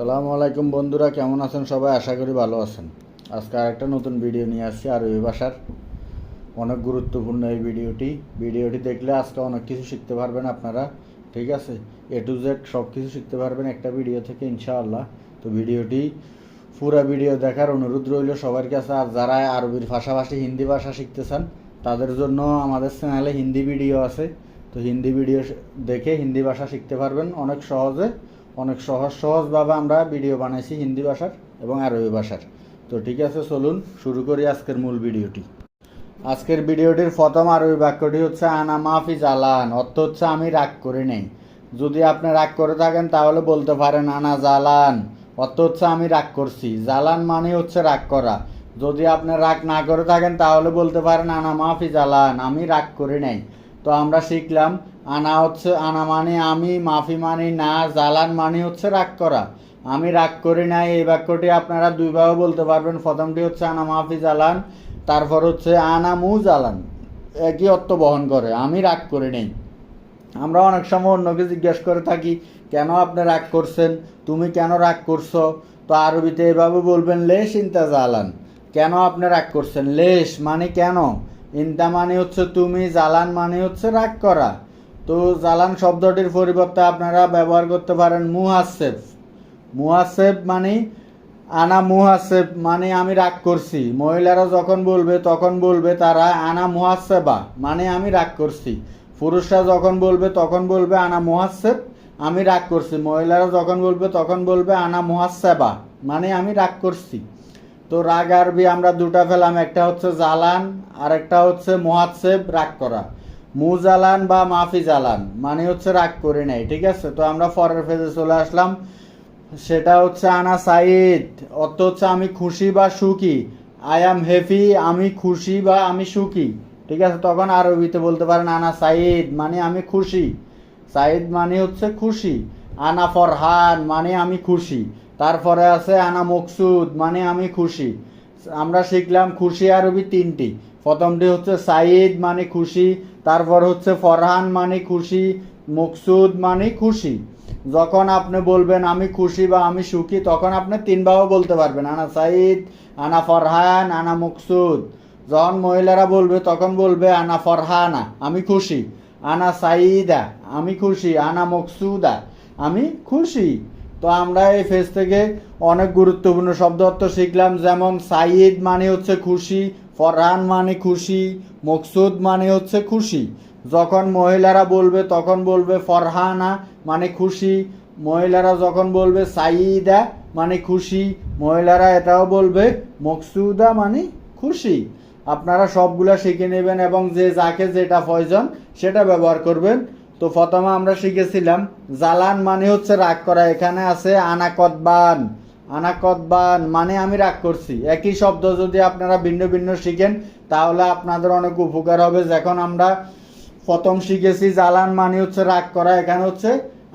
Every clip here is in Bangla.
সালামু আলাইকুম বন্ধুরা, কেমন আছেন সবাই? আশা করি ভালো আছেন। আজকে আরেকটা নতুন ভিডিও নিয়ে আসছি, আরবি ভাষার। অনেক গুরুত্বপূর্ণ এই ভিডিওটি। ভিডিওটি দেখলে আজকে অনেক কিছু শিখতে পারবেন আপনারা, ঠিক আছে? এ টু জেড সব কিছু শিখতে পারবেন একটা ভিডিও থেকে, ইনশাআল্লাহ। তো ভিডিওটি পুরা ভিডিও দেখার অনুরোধ রইল সবার কাছে। আর যারা আরবির পাশাপাশি হিন্দি ভাষা শিখতে চান তাদের জন্য আমাদের চ্যানেলে হিন্দি ভিডিও আছে। তো হিন্দি ভিডিও দেখে হিন্দি ভাষা শিখতে পারবেন অনেক সহজে। অনেক সহজ সহজভাবে আমরা ভিডিও বানাইছি হিন্দি ভাষার এবং আরবি ভাষার। তো ঠিক আছে, চলুন শুরু করি আজকের মূল ভিডিওটি আজকের ভিডিওটির প্রথম আরবি বাক্যটি হচ্ছে, আনা মাফি জালান অর্থ হচ্ছে, আমি রাগ করে নেই যদি আপনি রাগ করে থাকেন, তাহলে বলতে পারেন, আনা জালান অর্থ হচ্ছে, আমি রাগ করছি জালান মানে হচ্ছে, রাগ করা যদি আপনি রাগ না করে থাকেন, তাহলে বলতে পারেন, আনা মাফি জালান আমি রাগ করে নেই তো আমরা শিখলাম আনা হচ্ছে, আনা মানে আমি, মাফি মানে না, জালান মানে হচ্ছে রাগ করা। আমি রাগ করি নাই, এই বাক্যটি আপনারা দুইভাবে বলতে পারবেন। প্রথমটি হচ্ছে, আনা মাফি জালান, তারপর হচ্ছে, আনা মু জালান। একই অর্থ বহন করে, আমি রাগ করি নেই। আমরা অনেক সময় অন্যকে জিজ্ঞেস করে থাকি, কেন আপনি রাগ করছেন? তুমি কেন রাগ করছ? তো আরবিতে এভাবে বলবেন, লেশ ইন্তা জালান। কেন আপনি রাগ করছেন? লেশ মানে কেন? ইন্তা মানে হচ্ছে তুমি, জালান মানে হচ্ছে রাগ করা। তো জালান শব্দটির পরিবর্তে আপনারা ব্যবহার করতে পারেন মুহাসেফ মুহাসেফ মানে আনা মুহাসেব মানে আমি রাগ করছি। মহিলারা যখন বলবে, তখন বলবে তারা আনা মুহাসেবা মানে আমি রাগ করছি। পুরুষরা যখন বলবে, তখন বলবে আনা মুহাসেব, আমি রাগ করছি। মহিলারা যখন বলবে, তখন বলবে আনা মুহাসেবা মানে আমি রাগ করছি। তো রাগ আরবি আমরা দুটা ফেলাম একটা হচ্ছে জালান আর একটা হচ্ছে মুহাসেব, রাগ করা। মু জালান বা মাফি জালান মানে হচ্ছে রাগ করে নেয়, ঠিক আছে? তো আমরা পরের ফেজে চলে আসলাম। সেটা হচ্ছে আনা সাইদ, অর্থ হচ্ছে আমি খুশি বা সুখী। আই অ্যাম হ্যাপি আমি খুশি বা আমি সুখী, ঠিক আছে? তখন আরবিতে বলতে পারেন আনা সাইদ মানে আমি খুশি। সাইদ মানে হচ্ছে খুশি। আনা ফরহান মানে আমি খুশি। তারপরে আছে আনা মকসুদ মানে আমি খুশি। আমরা শিখলাম খুশি আরবি তিনটি। প্রথমটি হচ্ছে সাইদ মানে খুশি। তারপর হচ্ছে ফরহান মানে খুশি, মকসুদ মানে খুশি। যখন আপনি বলবেন, আমি খুশি বা আমি সুখী, তখন আপনি তিনভাবে বলতে পারবেন। আনা সাইদ, আনা ফরহান, আনা মকসুদ। যখন মহিলারা বলবে, তখন বলবে, আনা ফরহানা, আমি খুশি। আনা সাইদা, আমি খুশি। আনা মকসুদা, আমি খুশি। তো আমরা এই ফেজ থেকে অনেক গুরুত্বপূর্ণ শব্দ অর্থ শিখলাম, যেমন সাইদ মানে হচ্ছে খুশি ফরহান মানে খুশি, মকসুদ মানে হচ্ছে খুশি। যখন মহিলারা বলবে, তখন বলবে ফরহানা মানে খুশি। মহিলারা যখন বলবে সাইদা মানে খুশি, মহিলারা এটাও বলবে মকসুদা মানে খুশি। আপনারা সবগুলা শিখে নেবেন এবং যে যাকে যেটা প্রয়োজন সেটা ব্যবহার করবেন। তো প্রথমে আমরা শিখেছিলাম, জালান মানে হচ্ছে রাগ করা। এখানে আছে আনাকতবান আনাকতবান মানে আমি রাগ করছি। একই শব্দ যদি আপনারা ভিন্ন ভিন্ন শিখেন, তাহলে আপনাদের অনেক উপকার হবে। যখন আমরা প্রথম শিখেছি জালান মানে হচ্ছে রাগ করা, এখানে হচ্ছে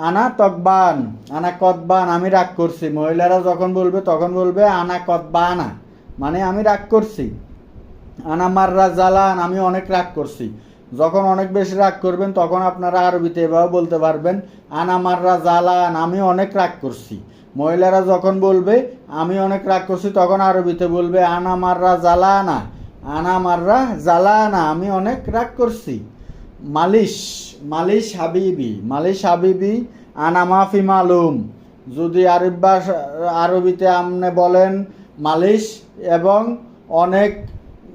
আনা তকবান আনা কতবান আমি রাগ করছি। মহিলারা যখন বলবে, তখন বলবে আনা কতবানা মানে আমি রাগ করছি। আনা মাররা জালান আমি অনেক রাগ করছি। যখন অনেক বেশি রাগ করবেন, তখন আপনারা আরবিতে এভাবে বলতে পারবেন আনা মাররা জালান আমি অনেক রাগ করছি। মহিলারা যখন বলবে, আমি অনেক রাগ করছি, তখন আরবিতে বলবে, আনা মাররা জালানা। আনা মাররা জালানা, আমি অনেক রাগ করছি। মালিশ মালিশ হাবিবি। মালিশ হাবিবি, আনা মাফি মালুম। যদি আরব আরবিতে আপনি বলেন, মালিশ এবং অনেক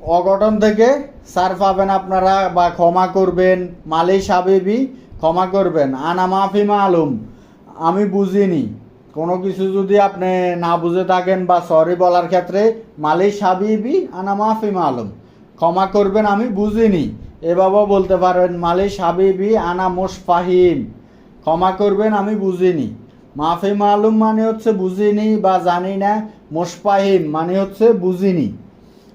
অঘটন থেকে সার পাবেন আপনারা বা ক্ষমা করবেন। মালিশ হাবিবি, ক্ষমা করবেন। আনা মাফি মালুম, আমি বুঝিনি। কোনো কিছু যদি আপনি না বুঝে থাকেন বা সরি বলার ক্ষেত্রে মালিশ সাবিবি আনা মাফি মালুম। ক্ষমা করবেন, আমি বুঝিনি। এভাবেও বলতে পারবেন মালিশ সাবিবি আনা মোশফাহিম। ক্ষমা করবেন, আমি বুঝিনি। মাফি মালুম মানে হচ্ছে বুঝিনি বা জানি না। মোশফাহিম মানে হচ্ছে বুঝিনি।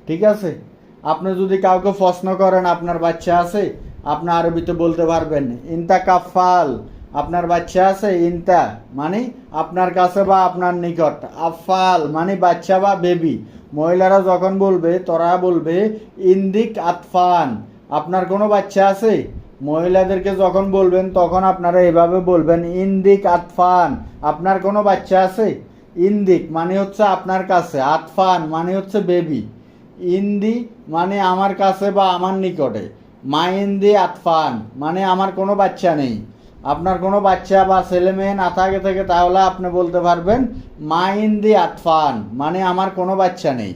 ঠিক আছে? আপনি যদি কাউকে প্রশ্ন করেন, আপনার বাচ্চা আছে, আপনি আরবিতে বলতে পারবেন ইনতা কাফাল আপনার বাচ্চা আছে, ইনতা মানে আপনার কাছে বা আপনার নিকট। আফাল মানে বাচ্চা বা বেবি। মহিলারা যখন বলবে, তোরা বলবে, ইন্দিক আতফান। আপনার কোনো বাচ্চা আছে? মহিলাদেরকে যখন বলবেন, তখন আপনারা এভাবে বলবেন, ইন্দিক আতফান। আপনার কোনো বাচ্চা আছে? ইন্দিক মানে হচ্ছে আপনার কাছে, আতফান মানে হচ্ছে বেবি। ইন্দি মানে আমার কাছে বা আমার নিকটে। মা ইন্দি আতফান মানে আমার কোনো বাচ্চা নেই। আপনার কোনো বাচ্চা বা ছেলে মেয়ে না থাকে থেকে তাহলে আপনি বলতে পারবেন, মা ইন্দি আতফান মানে আমার কোনো বাচ্চা নেই।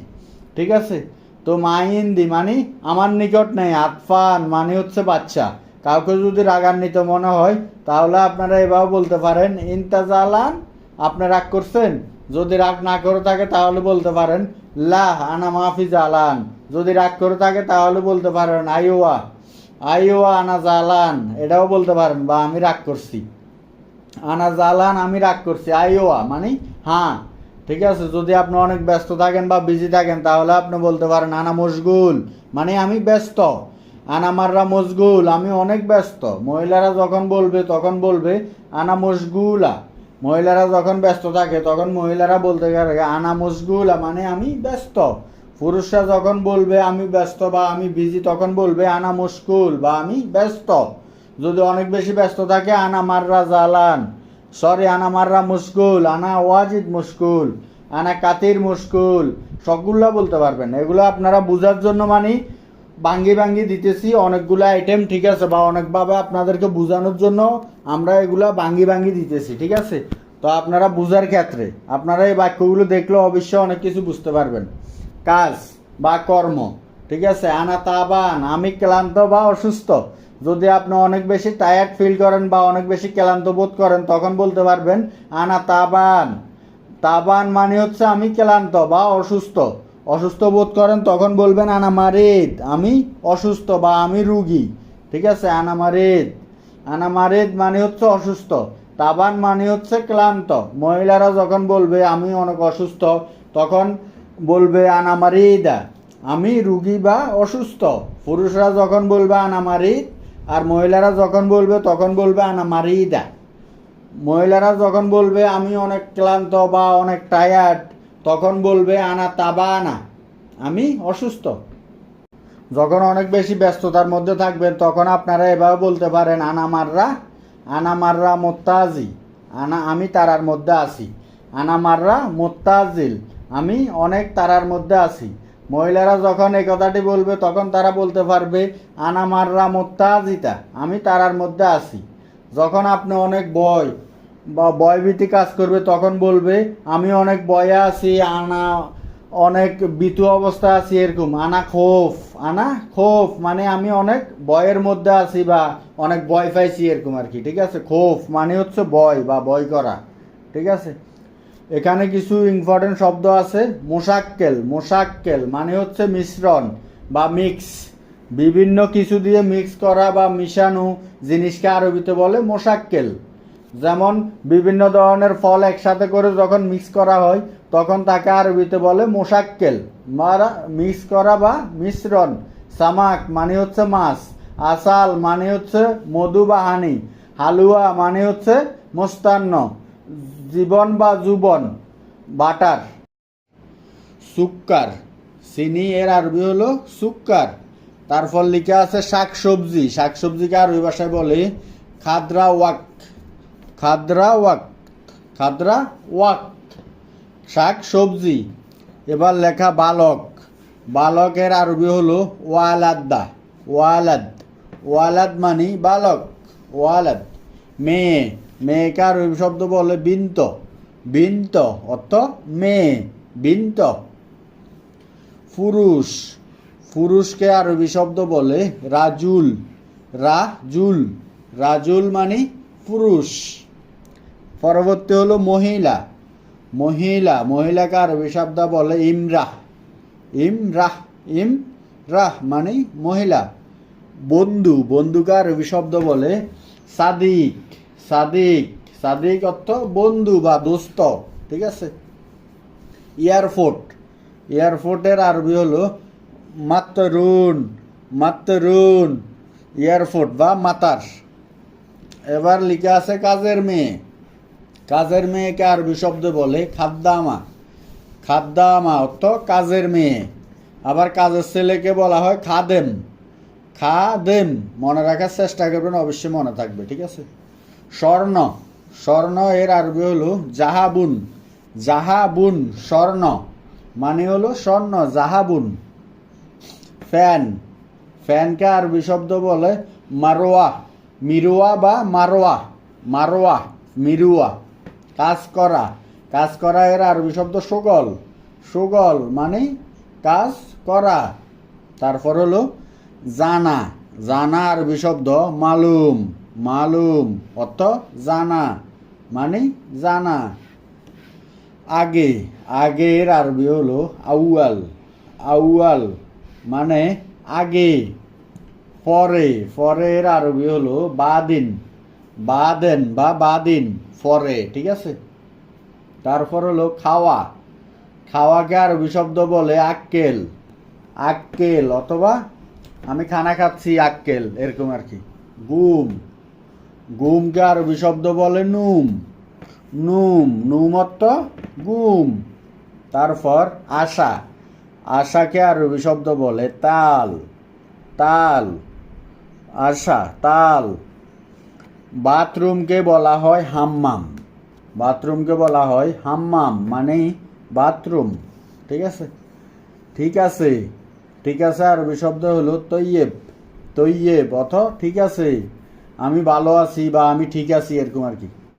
ঠিক আছে? তো মা ইন্দি মানে আমার নিকট নেই, আতফান মানে হচ্ছে বাচ্চা। কাউকে যদি রাগান্বিত মনে হয়, তাহলে আপনারা এভাবে বলতে পারেন, ইন্তাজালান আপনি রাগ করছেন? যদি রাগ না করে থাকে, তাহলে বলতে পারেন লা আনা মাফি আলান যদি রাগ করে থাকে, তাহলে বলতে পারেন, আইওয়া আইওয়া আনা জালান, এটাও বলতে পারেন, বা আমি রাগ করছি। আনা জালান, আমি রাগ করছি আইওয়া মানে হ্যাঁ ঠিক আছে? যদি আপনি অনেক ব্যস্ত থাকেন বা বিজি থাকেন, তাহলে আপনি বলতে পারেন, আনা মশগুল মানে আমি ব্যস্ত। আনা মাররা মশগুল, আমি অনেক ব্যস্ত। মহিলারা যখন বলবে, তখন বলবে, আনা মশগুলা মহিলারা যখন ব্যস্ত থাকে, তখন মহিলারা বলতে পারে, আনা মশগুলা মানে আমি ব্যস্ত। পুরুষরা যখন বলবে, আমি ব্যস্ত বা আমি বিজি তখন বলবে, আনা মুশকুল বা আমি ব্যস্ত। যদি অনেক বেশি ব্যস্ত থাকে, আনা মাররা জালান। সরি আনা মাররা মুশকুল। আনা ওয়াজিদ মুশকুল। আনা কাতির মুশকুল। সবগুলা বলতে পারবেন। এগুলো আপনারা বোঝার জন্য মানে বাঙ্গি বাঙ্গি দিতেছি, অনেকগুলো আইটেম ঠিক আছে বা অনেকভাবে আপনাদেরকে বোঝানোর জন্য আমরা এগুলা বাঙ্গি বাঙ্গি দিতেছি, ঠিক আছে? তো আপনারা বুঝার ক্ষেত্রে, আপনারা এই বাক্যগুলো দেখলে অবশ্যই অনেক কিছু বুঝতে পারবেন। কাজ বা কর্ম, ঠিক আছে? আনা তাবান আমি ক্লান্ত বা অসুস্থ। যদি আপনি অনেক বেশি টায়ার্ড ফিল করেন বা অনেক বেশি ক্লান্ত বোধ করেন, তখন বলতে পারবেন, আনা তাবান তাবান মানে হচ্ছে আমি ক্লান্ত বা অসুস্থ। অসুস্থ বোধ করেন, তখন বলবেন, আনা মারিদ। আমি অসুস্থ বা আমি রুগী। ঠিক আছে? আনা মারিদ। আনা মারিদ মানে হচ্ছে অসুস্থ। তাবান মানে হচ্ছে ক্লান্ত। মহিলারা যখন বলবে, আমি অনেক অসুস্থ, তখন বলবে আনা মারিদা আমি রুগী বা অসুস্থ। পুরুষরা যখন বলবে আনা মারিদ আর মহিলারা যখন বলবে, তখন বলবে আনা মারিদা মহিলারা যখন বলবে, আমি অনেক ক্লান্ত বা অনেক টায়ার্ড তখন বলবে আনা তাবানা আমি অসুস্থ। যখন অনেক বেশি ব্যস্ততার মধ্যে থাকবেন, তখন আপনারা এভাবে বলতে পারেন, আনামাররা আনামাররা আনা মোত্তাজি, আনা, আমি তারার মধ্যে আছি। আনামাররা মোত্তাজিল আমি অনেক তারার মধ্যে আছি। মহিলারা যখন এই কথাটি বলবে, তখন তারা বলতে পারবে, আনা মাররা মোত্তাজিতা। আমি তারার মধ্যে আছি। যখন আপনি অনেক বয় বা বয়ভীতি কাজ করবে, তখন বলবে, আমি অনেক বয়ে আছি, আনা অনেক বিতু অবস্থা আছি এরকম। আনা খোফ আনা খোফ মানে আমি অনেক বয়ের মধ্যে আছি বা অনেক বয় পাইছি এরকম আর কি, ঠিক আছে? খোফ মানে হচ্ছে বয় বা বয় করা, ঠিক আছে? এখানে কিছু ইম্পর্টেন্ট শব্দ আছে, মোশাক্কেল মোশাক্কেল মানে হচ্ছে মিশ্রণ বা মিক্স বিভিন্ন কিছু দিয়ে মিক্স করা বা মিশানো জিনিসকে আরবিতে বলে মোশাক্কেল। যেমন বিভিন্ন ধরনের ফল একসাথে করে যখন মিক্স করা হয়, তখন তাকে আরবিতে বলে মোশাক্কেল। মারা মিক্স করা বা মিশ্রণ। সামাক মানে হচ্ছে মাছ। আসাল মানে হচ্ছে মধু বা হানি। হালুয়া মানে হচ্ছে মোস্তান্ন। জীবন বা জুবন বাটার, সুক্কার। চিনি এর আরবি হলো সুক্কার। তারপর লিখে আছে শাক সবজি শাক সবজিকে আরবি ভাষায় বলে খাদ্রা ওয়াক। খাদ্রা ওয়াক। খাদ্রা ওয়াক। শাক সবজি এবার লেখা বালক। বালকের আরবি হলো ওয়ালাদ্দা ওয়ালাদ। ওয়ালাদ মানে বালক। ওয়ালাদ। মেয়ে। মেয়েকে আরবি শব্দ বলে বিন্ত। বিন্ত অর্থ মেয়ে। বিন্ত। পুরুষ। পুরুষকে আরবি শব্দ বলে রাজুল। রাজুল। রাজুল মানে পুরুষ। পরবর্তী হলো মহিলা। মহিলা। মহিলাকে আরবি শব্দ বলে ইমরাহ ইমরাহ ইম রাহ মানে মহিলা। বন্ধু। বন্ধুকে আরবি শব্দ বলে সাদিক। সাদিক সাদিক অর্থ বন্ধু বা দোস্ত, ঠিক আছে? এয়ারপোর্ট এয়ারপোর্টের আরবি হলো মাতরুন মাতরুন এয়ারপোর্ট বা মাতার। এবার লিখে আছে কাজের মেয়ে। কাজের মেয়েকে আরবি শব্দ বলে খাদ্দামা। খাদ্দামা অর্থ কাজের মেয়ে। আবার কাজের ছেলেকে বলা হয় খাদেম। খাদেম, মনে রাখার চেষ্টা করবেন, অবশ্যই মনে থাকবে, ঠিক আছে? স্বর্ণ। স্বর্ণ এর আরবি হলো জাহাবুন। জাহাবুন স্বর্ণ। মানে হলো স্বর্ণ, জাহাবুন। ফ্যান। ফ্যানকে আরবি শব্দ বলে মারোয়া। মিরুয়া বা মারোয়া। মারোয়া, মিরুয়া। কাজ করা। কাজ করা এর আরবি শব্দ সুগল। সুগল মানে কাজ করা। তারপর হলো জানা। জানা আরবি শব্দ মালুম। মালুম, অর্থ জানা মানে জানা। আগে, আগের আরবি হলো আউয়াল। আউয়াল মানে আগে। পরে, পরের আরবি হলো বাদিন। বাদেন বা বাদিন, পরে, ঠিক আছে? তারপর হলো খাওয়া। খাওয়াকে আরবি শব্দ বলে আক্কেল। আক্কেল অথবা আমি খানা খাচ্ছি আক্কেল, এরকম আর কি। গুম। গুমকে আরবি শব্দ বলে? নুম। নুম নুম অর্থ গুম। তারপর আশা। আশাকে আরবি শব্দ বলে? তাল। তাল। আশা, তাল। বাথরুমকে বলা হয় হাম্মাম। বাথরুমকে বলা হয় হাম্মাম মানে বাথরুম। ঠিক আছে? ঠিক আছে। ঠিক আছে আরবি শব্দ হলো তৈয়েব। তৈয়েব অথ ঠিক আছে। আমি ভালো আছি বা আমি ঠিক আছি এরকম আর কি।